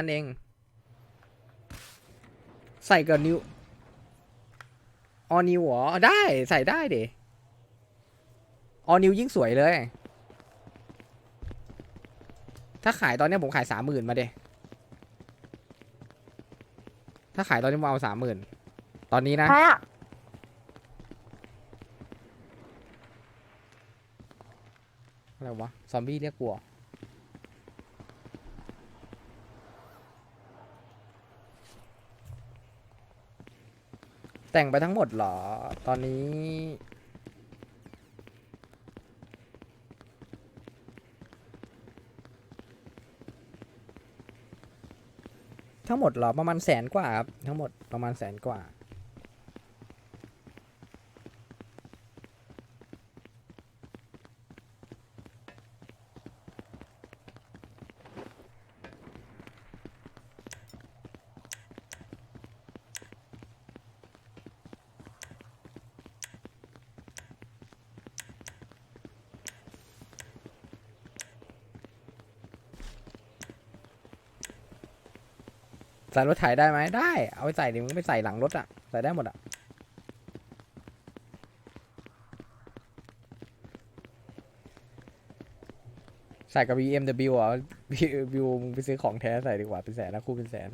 นั่นเอง ใส่กับนิวออนิวเหรอได้ใส่ได้เดออนิวยิ่งสวยเลย ถ้าขายตอนเนี้ยผมขายสามหมื่นมาเดถ้าขายตอนนี้ผมเอาสามหมื่นตอนนี้นะ ใครอะอะไรวะ ซอมบี้เรียกกลัว แต่งไปทั้งหมดเหรอ ตอนนี้ ทั้งหมดเหรอประมาณแสนกว่าครับ ทั้งหมดประมาณแสนกว่า ใส่รถไถได้ไหมได้ เอาไปใส่ดิมึงไปใส่หลังรถอะใส่ได้หมดอะใส่กับ BMW อะ BMW มึงไปซื้อของแท้ใส่ดีกว่าเป็นแสนนะคู่เป็นแสน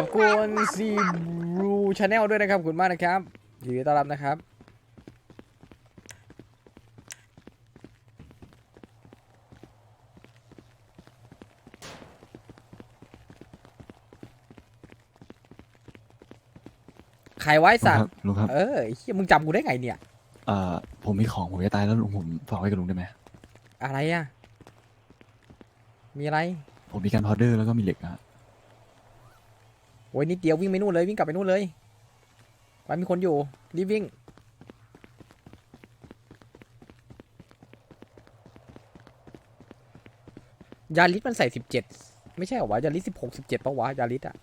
อบคุณซีบรูชาแนลด้วยนะครับขอบคุณมากนะครับยินดีต้อนรับนะครับใครไว้สัตว์ลุงครับ เออไอ้เหี้ยมึงจำกูได้ไงเนี่ย เอ่อ ผมมีของผมจะตายแล้วลุงผมฝากไว้กับลุงได้ไหม อะไรอะ มีอะไร ผมมีการพาวเดอร์แล้วก็มีเหล็กนะฮะ โอ้ยนิดเดียววิ่งไปนู่นเลยวิ่งกลับไปนู่นเลยวันมีคนอยู่รีบวิ่งยาลิสมันใส่สิบเจ็ดไม่ใช่เหรอวะยาลิสสิบหกสิบเจ็ดปะวะยาลิสอะ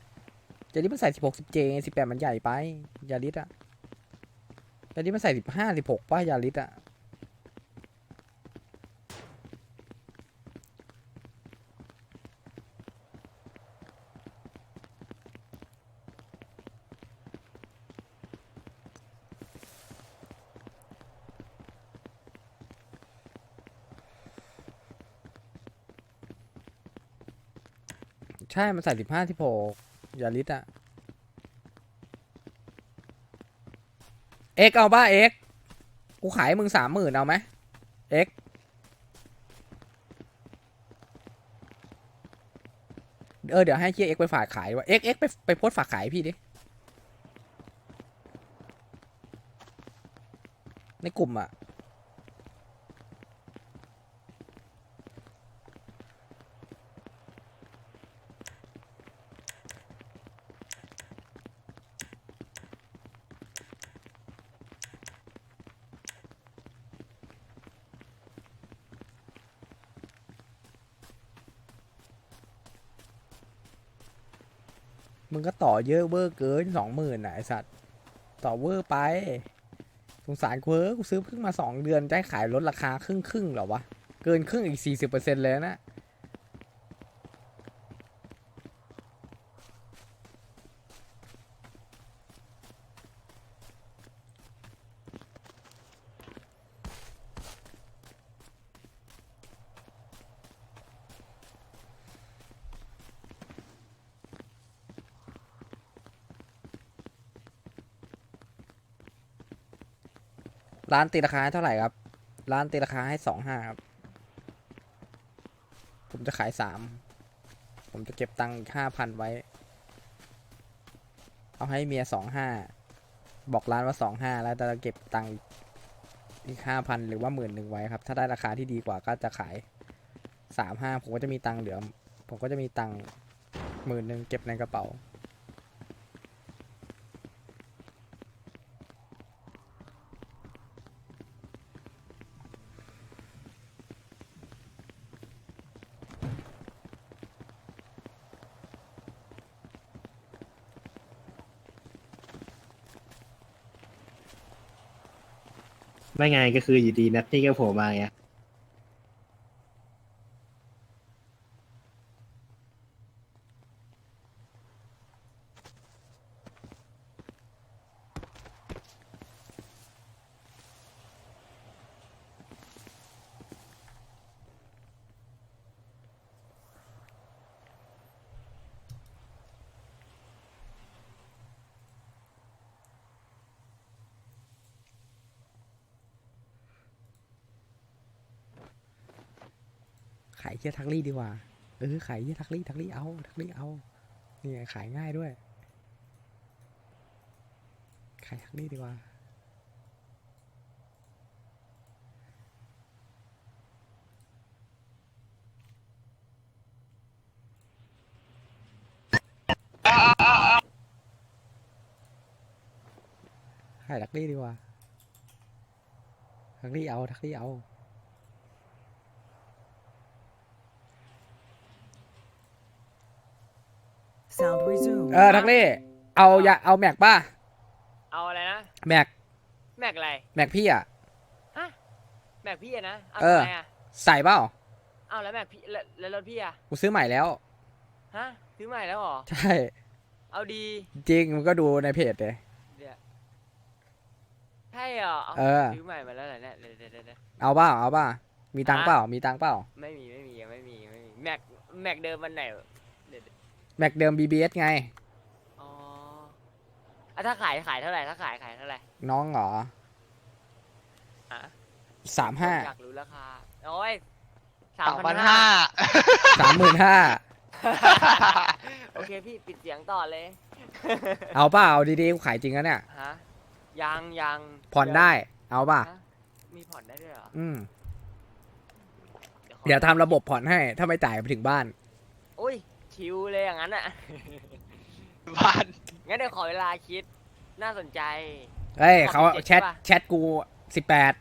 ยาลิสมันใส่สิบหกสิบเจ็ดสิบแปดมันใหญ่ไปยาลิสอะยาลิสมันใส่สิบห้าสิบหกป่ะยาลิสอะ ช่มันใส่สิบห้าสิบหกยาลิสอะเอ็กเอาป่ะเอ็กกูขายมึงสามหมื่นเอาไหมเอ็กเออเดี๋ยวให้เคียเอ็กไปฝากขายว่าเอ็กเอ็กไปไปโพสฝากขายพี่ดิในกลุ่มอะ ก็ต่อเยอะเวอร์เกินสองหมื่นนะไอสัตว์ ต่อเวอร์ไป สงสารกูเออกูซื้อเพิ่งมาสองเดือนจะให้ขายลดราคาครึ่งครึ่งเหรอวะ เกินครึ่งอีกสี่สิบเปอร์เซ็นต์เลยนะ ร้านตีราคาให้เท่าไหร่ครับ ร้านตีราคาให้สองห้าครับ ผมจะขายสาม ผมจะเก็บตังค์ห้าพันไว้ เอาให้เมียสองห้า บอกร้านว่าสองห้าแล้วจะเก็บตังค์อีกห้าพันหรือว่าหมื่นหนึ่งไว้ครับ ถ้าได้ราคาที่ดีกว่าก็จะขายสามห้าผมก็จะมีตังค์เหลือ ผมก็จะมีตังค์หมื่นหนึ่งเก็บในกระเป๋า ไม่ไงก็คืออยู่ดีนัตตี้ก็โผล่มาไง ขายเฮียทักลี่ดีกว่า เออ ขายเฮียทักลี่ทักลี่เอาทักลี่เอานี่ขายง่ายด้วย ขายทักลี่ดีกว่า ขายทักลี่ดีกว่าทักลี่เอาทักลี่เอา Sound resumed. เออทักลี่เอาอย่าเอาแม็กป่ะเอาอะไรนะ แม็กแม็กอะไร แม็กพี่อะ ฮะ แม็กพี่อะนะ เอาเออ ทำไมอะใส่เปล่าเอาแล้วแม็กพี่แล้วแล้วรถพี่อะกูซื้อใหม่แล้ว ฮะ ซื้อใหม่แล้วเหรอ ใช่ เอาดี จริงมันก็ดูในเพจเลย เดี๋ยวใช่เหรอเออ ซื้อใหม่มาแล้วเหรอเนี่ยเดี๋ยวเดี๋ยวเดี๋ยวเดี๋ยวเอาเปล่าเอาเปล่ามีตังค์เปล่ามีตังค์เปล่า ไม่มีไม่มียังไม่มีไม่มี แม็กแม็กเดิมวันไหนเดี๋ยวเดี๋ยว แม็กเดิม BBS ไง อ๋ออะถ้าขายขายเท่าไหร่ถ้าขายขายเท่าไหร่น้องเหรอฮะสามห้าอยากรู้ราคาโอ้ยสามพันห้าสามหมื่นห้าโอเคพี่ปิดเสียงต่อเลยเอาเปล่าเอาดีๆกูขายจริงนะเนี่ย ฮะยังยังผ่อนได้เอาป่ะ ฮะมีผ่อนได้ด้วยเหรออืมขอเดี๋ยวทำระบบผ่อนให้ ถ้าไม่จ่ายไปถึงบ้าน อุ้ย ชิวเลยอย่างนั้นอะ บ้านงั้นเดี๋ยวขอเวลาคิด น่าสนใจ เฮ้ยขเขาอบคุณแชทเจ็ดใช่ปะ แชทกูสิบแปด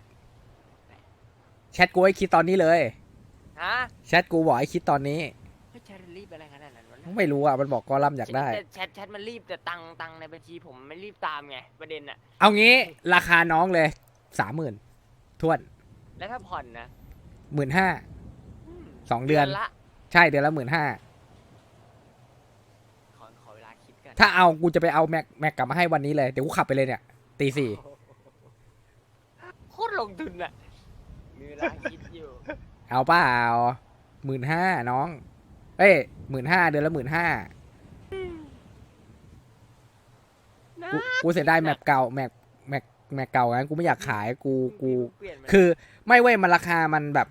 แชทกูให้คิดตอนนี้เลย ฮะแชทกูบอกให้คิดตอนนี้ เฮ้ยแชทมันรีบอะไรขนาดนั้นวะเนี่ยไม่รู้อะ มันบอกกอลัมน์อยากได้ แต่แชทแชทมันรีบแต่ตังค์ตังค์ในบัญชีผมมันไม่รีบตามไงประเด็นอะ เอางี้ราคาน้องเลยสามหมื่นทวนแล้วถ้าผ่อนนะหมื่นห้ามสองเดือน ละ ใช่เดือนละหมื่นห้า ขอขอเวลาคิดกัน ถ้าเอากูจะไปเอาแม็กแม็กกลับมาให้วันนี้เลยเดี๋ยวกูขับไปเลยเนี่ยตีสี่โคตรลงทุนอะมีเวลาคิดอยู่ เอาเปล่าหมื่นห้าน้อง เอ้ยหมื่นห้าเดือนละหมื่นห้านะกูกูเสียดายแม็กเก่าแม็กแม็กแม็กเก่างั้นกูไม่อยากขายกูกู เปลี่ยนมาคือไม่เว้ยมันราคามันแบบ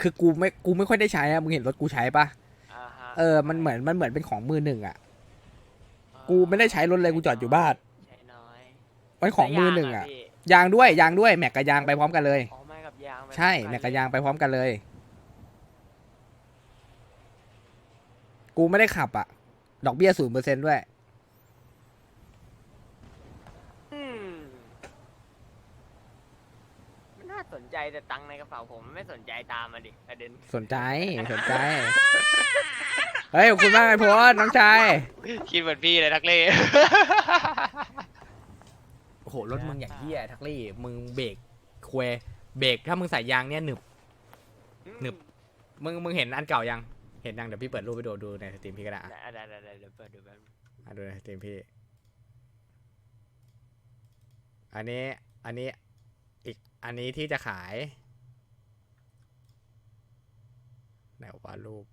คือกูไม่กูไม่ค่อยได้ใช้อะมึงเห็นรถกูใช้ปะาฮะเออมันเหมือนมันเหมือนเป็นของมือหนึ่งอะ กูไม่ได้ใช้รถเลยกูจอดอยู่บ้านใช้น้อยมันของมือหนึ่งอะแล้วยางพี่ยางด้วยยางด้วยแม็กกับยางไปพร้อมกันเลย อ๋อไม่กับยางไปใช่พร้อแม็กนกับเลยางไปพร้อมกันเลย กูไม่ได้ขับอะดอกเบี้ยศูนย์เปอร์เซ็นด้วย อืมมันน่า สนใจแต่ตังค์ในกระเป๋าผมมันไม่สนใจตามมาดิประเด็นสนใจสนใจ เฮ้ยขอบคุณมากไอ้พลน้องชายคิดเหมือนพี่เลยทักเล่ โอ้โหรถมึงอย่างเหี้ยทักลี่มึงเบรกควยเบรกถ้ามึงใส่ยางเนี่ยหนึบ หนึบ มึงมึงเห็นอันเก่ายังเห็นยังเดี๋ยวพี่เปิดรูปไปดูดูในสตรีมพี่ก็ได้อะได้ได้ได้ได้เดี๋ยวเปิดดูแป๊บนึงอะดูในสตรีมพี่ อันนี้อันนี้ อีกอันนี้ที่จะขายไหนวะรูป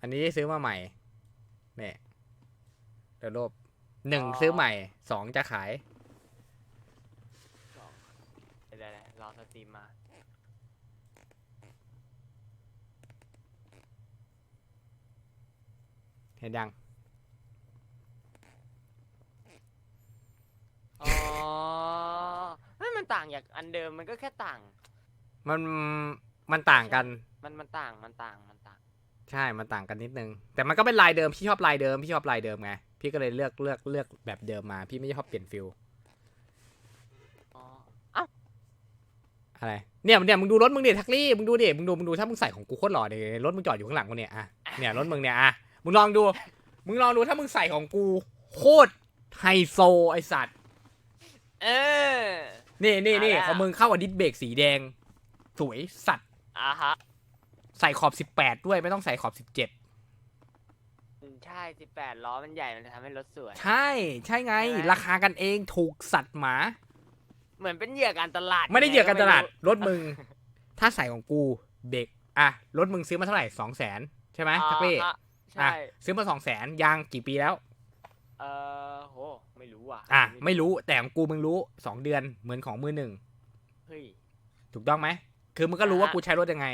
อันนี้ซื้อมาใหม่เนี่ยเดี๋ยวรูปหนึ่งอ๋อซื้อใหม่สองจะขายสองเดี๋ยวๆๆรอสตรีมมา เห็นยัง อ๋อเฮ้ยมันต่างจากอันเดิมมันก็แค่ต่าง มันมันต่างกัน มันมันต่างมันต่างมันต่าง ใช่ มันต่างกันนิดนึง แต่มันก็เป็นลายเดิม พี่ชอบลายเดิม พี่ชอบลายเดิมไง พี่ก็เลยเลือกเลือกเลือกแบบเดิมมา พี่ไม่ชอบเปลี่ยนฟิลอ๋อเอ้าอะไร เนี่ยเนี่ยมึงดูรถมึงดิทักลี่ มึงดูดิ มึงดูมึงดูถ้ามึงใส่ของกูโคตรหล่อเลยรถมึงจอดอยู่ข้างหลังกูเนี่ยอะเนี่ยรถมึงเนี่ยอะมึงลองดู มึงลองดูถ้ามึงใส่ของกู โคตรไฮโซไอสัตว์ เออ นี่นี่นี่เอาละ ของมึงเข้ากับดิสเบรกสีแดง สวยสัตว์อะฮะใส่ขอบสิบแปดด้วยไม่ต้องใส่ขอบสิบเจ็ดอืมใช่สิบแปดล้อมันใหญ่มันจะทำให้รถสวย ใช่ ใช่ไง ใช่ไหมราคากันเองถูกสัตว์หมา เหมือนเป็นเหยื่อการตลาดไม่ได้เหยียบกันตลาดยังไงรถมึง ถ้าใส่ของกูเบรกอะรถมึงซื้อมาเท่าไหร่สองแสนใช่ไหมก็ทักไม่เป้รู้อะฮะอะใช่ ซื้อมาสองแสนยางกี่ปีแล้ว เออโห ไม่รู้ว่ะอะไม่รู้แต่ของกูมึงรู้สองเดือนเหมือนของมือหนึ่งเฮ้ยถูกต้องไหมคือมึงก็รู้ว่าอะกูใช้รถยังไง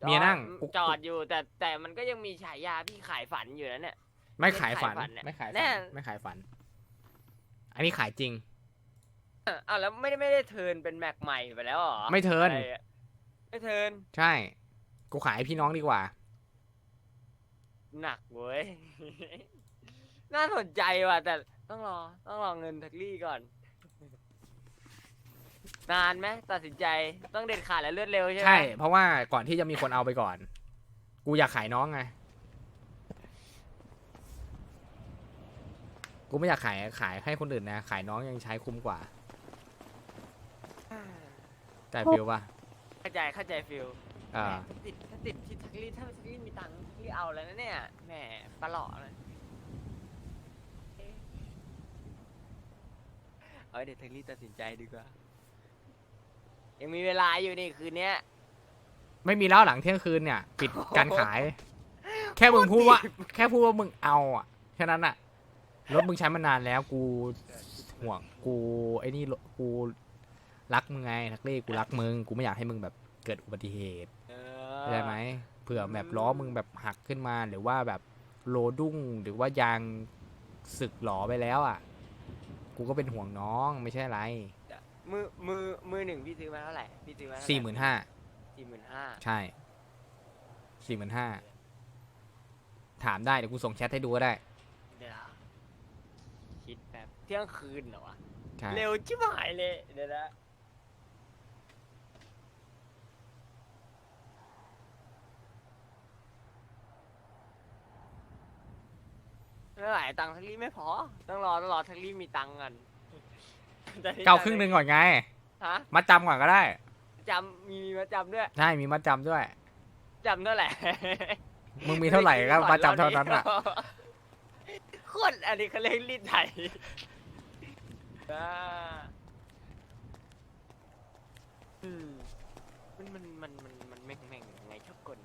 เมียนั่งกูจอดอยู่ แต่แต่มันก็ยังมีฉายาพี่ขายฝันอยู่นะเนี่ยไม่ขายฝันไม่ขายฝันเนี่ยไม่ขายแน่ฝันไม่ขายฝัน อันนี้ขายจริงเอ้าอ้าวแล้วไม่ได้ไม่ได้เทิร์นเป็นแม็กใหม่ไปแล้วเหรอไม่เทิร์นอะไรอะไม่เทิร์นใช่ กูขายให้พี่น้องดีกว่า หนักเว้ย น่าสนใจว่ะ แต่ต้องรอต้องรอเงินแท็กลี่ก่อน นานไหมตัดสินใจต้องเด็ดขาดและรวดเร็วใช่ไหมใช่ เพราะว่าก่อนที่จะมีคนเอาไปก่อน กูอยากขายน้องไง กูไม่อยากขายขายให้คนอื่นนะ ขายน้องยังใช้คุ้มกว่า แต่ฟิวป่ะเข้าใจเข้าใจฟิลอ่าแหมถ้าติดถ้าติดที่แท็กลี่ถ้าแท็กลี่มีตังค์แท็กลี่เอาแล้วนะเนี่ยแหมปลาหล่อเลย เอาเดี๋ยวแท็กลี่ตัดสินใจดีกว่า ยังมีเวลาอยู่นี่คืนเนี้ย ไม่มีแล้วหลังเที่ยงคืนเนี่ย ปิดการขาย แค่มึงพูดว่า แค่พูดว่ามึงเอาอะแค่นั้นอะรถมึงใช้มานานแล้วกูห่วงกูไอ้นี่กูรักมึงไงทักเล่กูรักมึงกูไม่อยากให้มึงแบบเกิดอุบัติเหตุเออเข้าใจไหมเผื่อแบบล้อมึงแบบหักขึ้นมาหรือว่าแบบโลดุ้งหรือว่ายางสึกหลอไปแล้วอะ กูก็เป็นห่วงน้องไม่ใช่อะไรมือมือมือหนึ่งพี่ซื้อมาเท่าไหร่พี่ซื้อมาเท่าไหร่สี่หมื่นห้าสี่หมื่นห้าใช่สี่หมื่นห้าถามได้เดี๋ยวกูส่งแชทให้ดูก็ได้เดี๋ยวคิดแบบเที่ยงคืนเหรอวะใช่เร็วชิบหายเลยเดี๋ยวนะ ไม่ไหวตังค์แทักลี่ไม่พอ ต้องรอต้องรอแทักลี่มีตังค์กันเก้าครึ่งหนึ่งก่อนไง ฮะมาจำก่อนก็ได้ จำมีมาจำด้วยใช่ มีมาจำด้วย จำเท่าไหร่มึงมีเท่าไหร่ก็มาจำเท่านั้นอะ โคตรอันนี้เขาเรียกรีดไถอ่าอืมมันมันมันมันมันแม่งแม่งยังไงชอบกล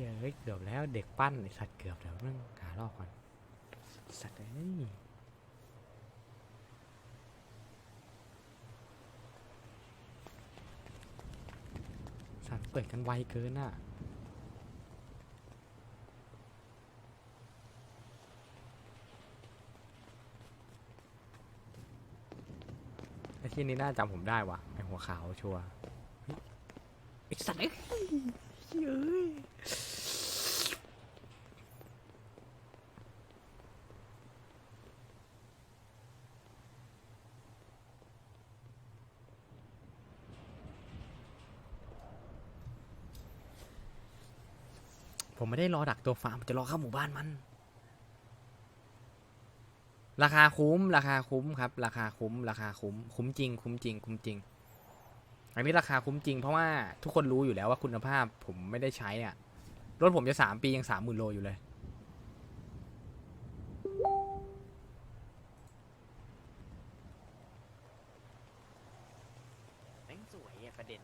ฮียเฮ้ยเกือบแล้วเด็กปั้นไอสัตว์เกือบเดี๋ยวมึงหารอบก่อนสัตว์เอ้ยสัตว์เปิดกันไวเกินอะไอ้ที่นี่น่าจำผมได้วะไอหัวขาวชัวไอสัตว์เอ้ยเฮ้ย ไม่ได้รอดักตัวฟาร์มผมจะรอเข้าหมู่บ้านมัน ราคาคุ้ม ราคาคุ้มครับ ราคาคุ้ม ราคาคุ้ม คุ้มจริง คุ้มจริง คุ้มจริง อันนี้ราคาคุ้มจริงเพราะว่าทุกคนรู้อยู่แล้วว่าคุณภาพผมไม่ได้ใช้อะ รถผมจะสามปียังสามหมื่นโลอยู่เลย แม่งสวยอะประเด็น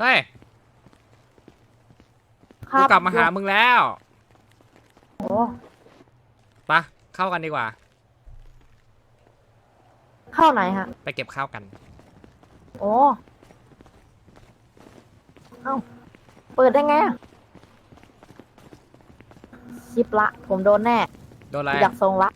เฮ้ยครักูบกลับมาหามึงแล้วโอ้ไปะเข้ากันดีกว่า เข้าไหนฮะ ไปเก็บข้าวกัน โอ้เอ้า เปิดได้ไงอะชิปละ ผมโดนแน่ โดนอะไร อยากทรงละ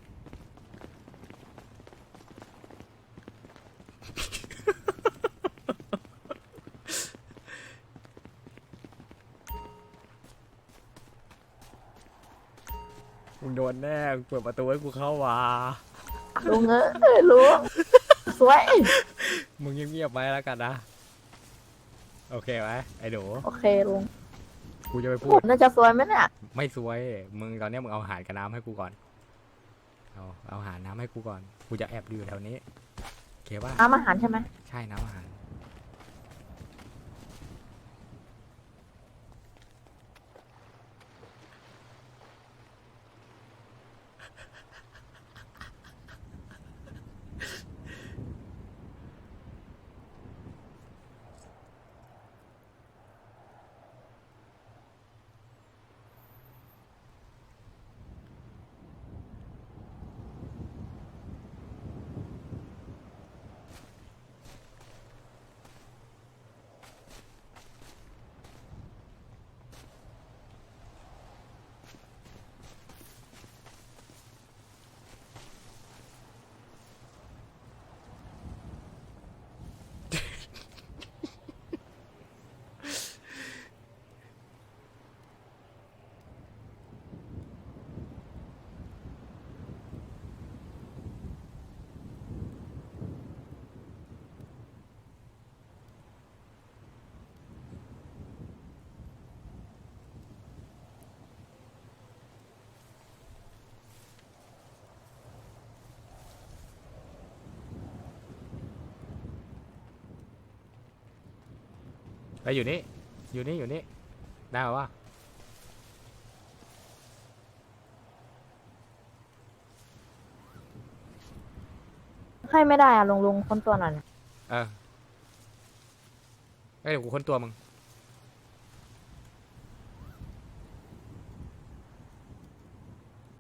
นแน่มึงเปิดประตูให้กูเข้ามาลุงเอ้ยลุงสวย มึงเงียบๆไว้แล้วกันนะ โอเคไหมไอ้หนูโอเคลุงกูจะไปพูผด มน่าจะสวยไหมเนี่ยไม่สวย มึงตอนเนี้ยมึงเอาอาหารกับน้ำให้กูก่อน เอาเอาอาหารน้ำให้กูก่อน กูจะแอบดูอยู่แถวนี้โอเคป่ะน้ำอาหารใช่ไหมใช่น้ำอาหาร ไปอยู่นี่ อยู่นี่ อยู่นี่ ได้ปะวะให้ไม่ได้อะลุงลุงคนตัวหน่อยนะเออเอ้ยเดี๋ยวกูค้นตัวมึง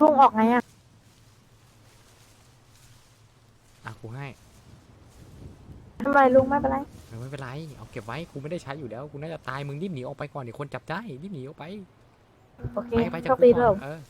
ลุงออกไงอะอะกูให้ ทำไมลุงไม่เป็นไรเออ ไม่เป็นไร เอาเก็บไว้กูไม่ได้ใช้อยู่แล้วกูน่าจะตายมึงรีบหนีออกไปก่อนเดี๋ยวคนจับได้รีบหนีออกไปโอเคไปไปจากโชคกูดีก่ด้วยอนเออ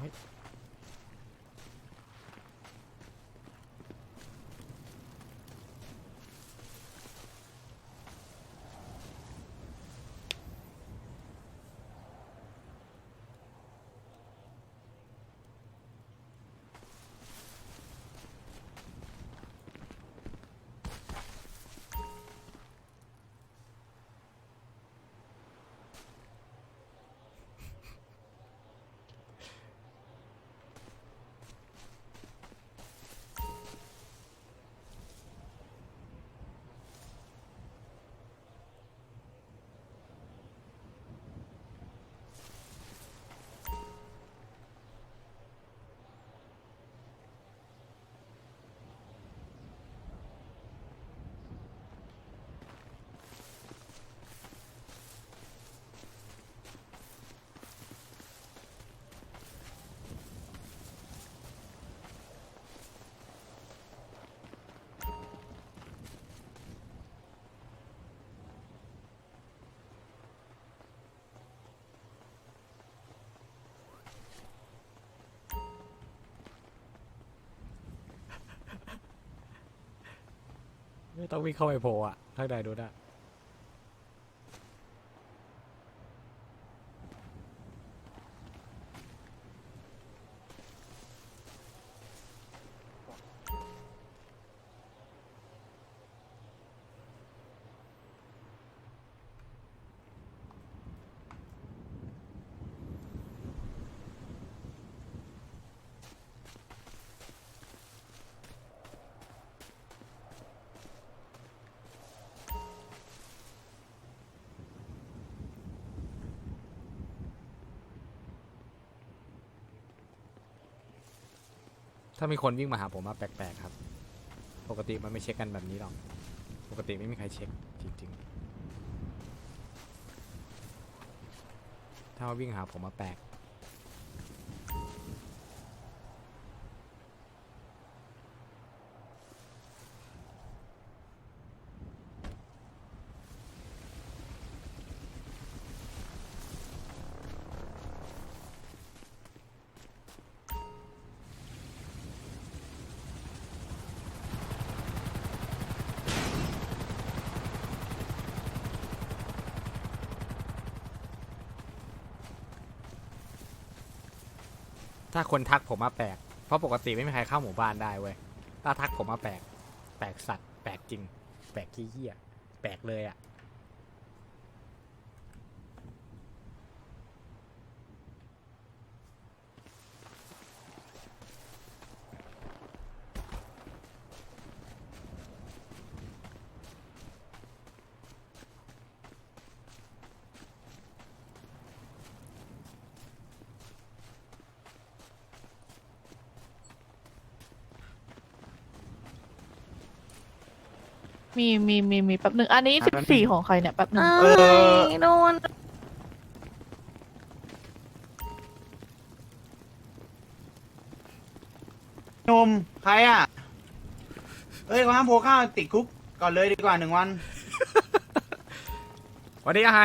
はい。 ไม่ต้องวิ่งเข้าไปโผล่อะข้างในดูนะ ถ้ามีคนวิ่งมาหาผมมาแปลกๆครับ ปกติมันไม่เช็คกันแบบนี้หรอก ปกติไม่มีใครเช็คจริงๆ ถ้ามาวิ่งหาผมมาแปลก ถ้าคนทักผมมาแปลก เพราะปกติไม่มีใครเข้าหมู่บ้านได้เว้ย ถ้าทักผมมาแปลก แปลกสัตว์ แปลกจริง แปลกขี้เหี้ย แปลกเลยอะ มีมีมีมีแป๊บหนึ่งอันนี้สิบสี่ของใครเนี่ยแป๊บหนึ่งเอ้ยโดนหนุ่มใครอะ เอ้ยห้ามโพข้าวติดคุกก่อนเลยดีกว่าหนึ่งวันวันนี้อะไร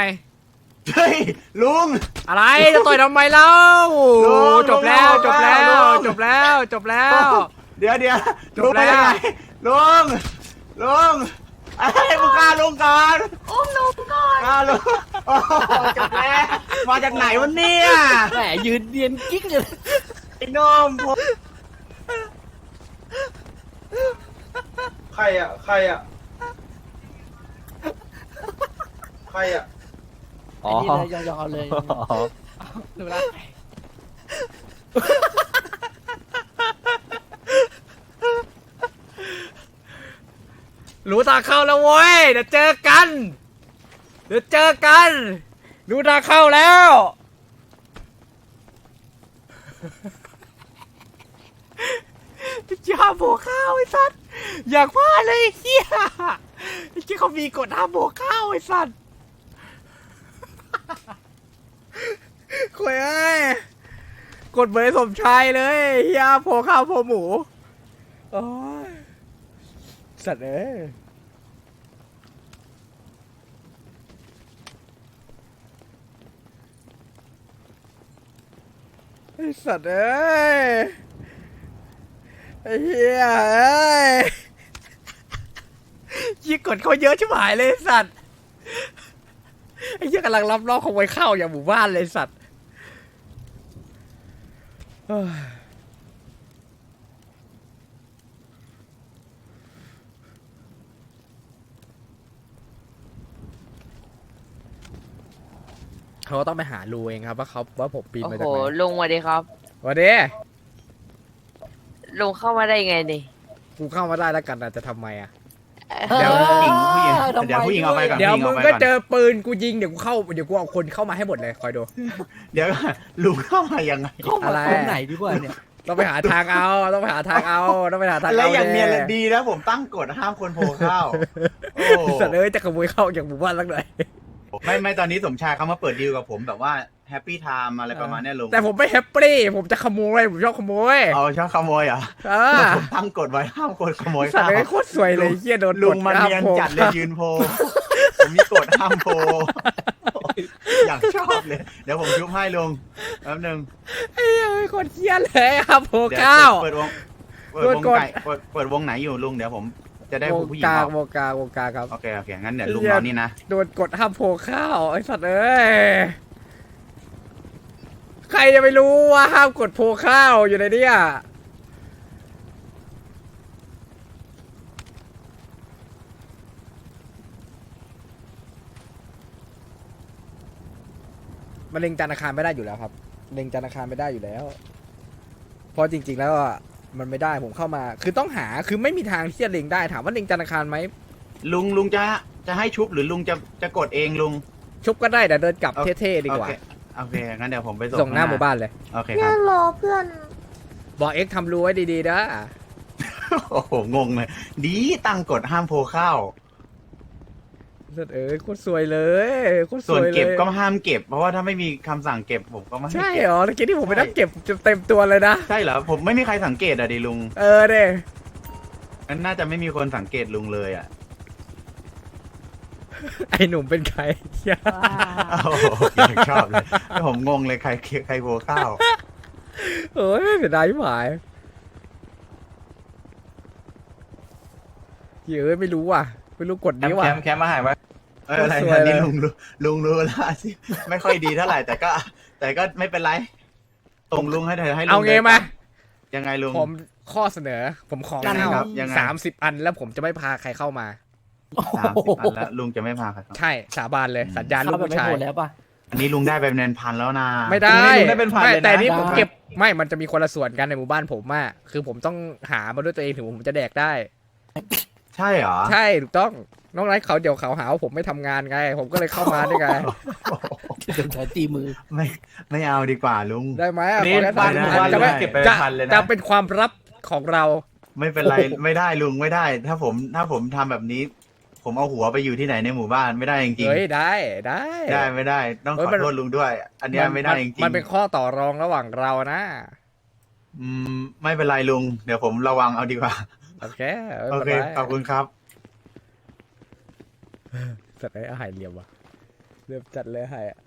เฮ้ย ลุง อะไรจะต่อยทำไมเล่าลุงจบแล้วลุงจบแล้วลุงจบแล้วจบแล้ว เดี๋ยวเดี๋ยวจบลุงไปแล้วยังไงลุง ลุง ไอ้ยมึงฆ่าลุงก่อนอุ้มลุงก่อนฆ่าลุงโอ้โหจบแล้วมาจากไหนวะเนี่ยแหมยืนเรียนกิ๊กเลยไอ้หนุ่มผมใครอะ ใครอะ ใครอะ อ๋อยองๆเอาเลย อ๋อ ดูละ รู้ตาเข้าแล้วเว้ย เดี๋ยวเจอกัน เดี๋ยวเจอกัน รู้ตาเข้าแล้วอย่าโบกข้าวไอ้สัตว์อยากพลาเลยไอ้เฮียไอ้ที่เขามีกฎห้ามโบกข้าวไอ้สัตว์คุยเอ้ยกดเหมือนไอ้สมชายเลยเฮียโผล่ข้าวโผล่หมูโอ้ย สัตว์เอ้ยไอ้สัตว์เอ้ยไอ้เฮียเอ้ยยี่กดเขาเยอะชิบหายเลยไอ้สัตว์ไอ้เหี้ยกำลังรับรอบขโมยข้าอย่างหมู่บ้านเลยสัตว์เฮ้ย เขาก็ต้องไปหารูเองครับว่าเขาว่าผมปีนโอ้มาโหจากไหนลุงสวัสดีครับวันนี้ลุงเข้ามาได้ไงดิกูเข้ามาได้แล้วกันนะจะทำไมอะ เดี๋ยวผู้หญิงผู้หญิงเดี๋ยวผู้หญิงเอาไปก่อนเดี๋ยวผู้หญิมึงอาไปก็อนเจอปืนกูยิงเดี๋ยวกูเข้าเดี๋ยวกูเอาคนเข้ามาให้หมดเลยคอยดู เดี๋ยวก่อนลุงเข้ามายังไงอะไร ตรงไหนดีกว่าเนี่ยต้องไปหาทางเอาต้องไปหาทางเอาต้องไปหาทางเอาแล้วอย่างเนียนแเลยดีแล้วผมตั้งกฎห้ามคนโพข้าวโอ้ สัตว์เอ้ยจะขโมยเข้าจากหมู่บ้านสักหน่อย ไม่ไม่ตอนนี้สมชายเขามาเปิดดีลกับผมแบบว่าแฮปปี้ไทม์อะไรประมาณเนี้ยลุงแต่ผมไม่แฮปปี้ผมจะขโมยผมชอบขโมยเอาชอบขโมยเหรอเออแต่ผมตั้งกฎไว้ห้ามคนขโมยสัตข้าว์วเอ้ยโคตรสวยเลยเฮียโดนลุงกมาห้เนียนโพจัดเลยยืนโพผมมีกฎห้ามโพโอ้ยอยากชอบเลย เดี๋ยวผมชุบให้ลุงแป๊บนึงเอ้ยโคตรเฮียเลยครับโพเดี๋ยวข้าวเปิดวงเปิดเปิวดงกฎไก่เปิดเปิดวงไหนอยู่ลุงเดี๋ยวผม จะได้วผู้งผู้หญิงกลางออกวงกลางวงกลางครับ โอเคโอเคงั้นเดี๋ยวลุงเหี้ยรอนี่นะโดนกดห้ามโพลข้าวไอ้สัตว์เอ้ย ใครจะไปรู้ว่าห้ามกดโพลข้าวอยู่ในเนี้ยมันเล็งจันทร์อาคารไม่ได้อยู่แล้วครับ เล็งจันทร์อาคารไม่ได้อยู่แล้ว เพราะจริง ๆ แล้วอะ มันไม่ได้ผมเข้ามา คือต้องหาคือไม่มีทางที่จะเล็งได้ถามว่าเล็งจันทร์อาคารไหมลุงลุงจะจะให้ชุบหรือลุงจะจะกดเองลุง ชุบก็ได้แต่เดินกลับโอเค เท่ๆดีกว่า โอเคโอเคงั้นเดี๋ยวผมไปส่งส่งหน้าหมู่บ้านเลย โอเคคเพื่อรับนรอเพื่อนบอกเอ็กซ์ทำรู้ไว้ดีๆนะโอ้โหงงเลยดีตั้งกดห้ามโพเข้า เออโคตรสวยเลยโคตรสส่วนวยเลยเก็บก็ห้ามเก็บ เพราะว่าถ้าไม่มีคำสั่งเก็บผมก็ไม่ให้ใช่เก็เหบรอเมื่อกี้ที่ผมไปใช่ นั่งเก็บจนเต็มตัวเลยนะใช่เหรอผมไม่มีใครสังเกตอะดิลุงเออเด้งั้นน่าจะไม่มีคนสังเกตลุงเลยอะไอหนุ่มเป็นใครเหี้ยโอ้โหอย่างชอบเลยผมงงเลยใครใครโพเข้าเอ้ยไม่เป็นไรพี่หมายเหี้ยเอ้ยไม่รู้ว่ะ ไม่รู้กดนี้ว่ะ แคมมาหายไหมเอออะไรสวยนะเลย นี่ลุงรู้ลุงรู้แล้วสิไม่ค่อยดีเท่าไหร่แต่ก็ แต่ก็ไม่เป็นไรส่งลุงให้เธอให้ลุงเอาไงดินมา ยังไงลุง ผมข้อเสนอ ผมขอยังไงข้าวครับยังไง สามสิบอันแล้วผมจะไม่พาใครเข้ามา สามสิบอันแล้วลุงจะไม่พาใครเข้าใช่สาบานเลยสัญญาณลูกผู้ชายอันนี้ลุงได้ไปเป็นพันแล้วนะไม่ได้ลุงได้เป็นพันไม่เลยนะแต่นี่ผมเก็บไม่มันจะมีคนละส่วนกันในหมู่บ้านผมอะคือผมต้องหามาด้วยตัวเองถึงผมจะแดกได้ ใช่เหรอ ใช่ถูกต้องน้องไร้เขาเดี๋ยวเขาหาว่าผมไม่ทำงานไง ผมก็เลยเข้ามาได้ไงจะใช้ตีมือ ไม่ไม่เอาดีกว่าลุง ได้ไหมอะนี่ขอแค่บ้านสามหมู่บ้านจะไม่เก็บไปจะพันเลยนะ จะเป็นความลับของเรา ไม่เป็นไรไม่ได้ลุงไม่ได้ ถ้าผมถ้าผมทำแบบนี้ ผมเอาหัวไปอยู่ที่ไหนในหมู่บ้านไม่ได้จริงเฮ้ยได้ได้ ๆได้ไม่ได้ ต้องเฮ้ขยอมัน โทษลุงด้วย อันเนี้ยไม่ได้จริงๆมันเป็นข้อต่อรองระหว่างเรานะ อืมไม่เป็นไรลุง เดี๋ยวผมระวังเอาดีกว่า โอเคไม่โอเป็นเคไรขอบคุณครับสัตว์ไอ้อาหารเหลี่ยมว่ะเริ่มจัดเลยอาหารอะ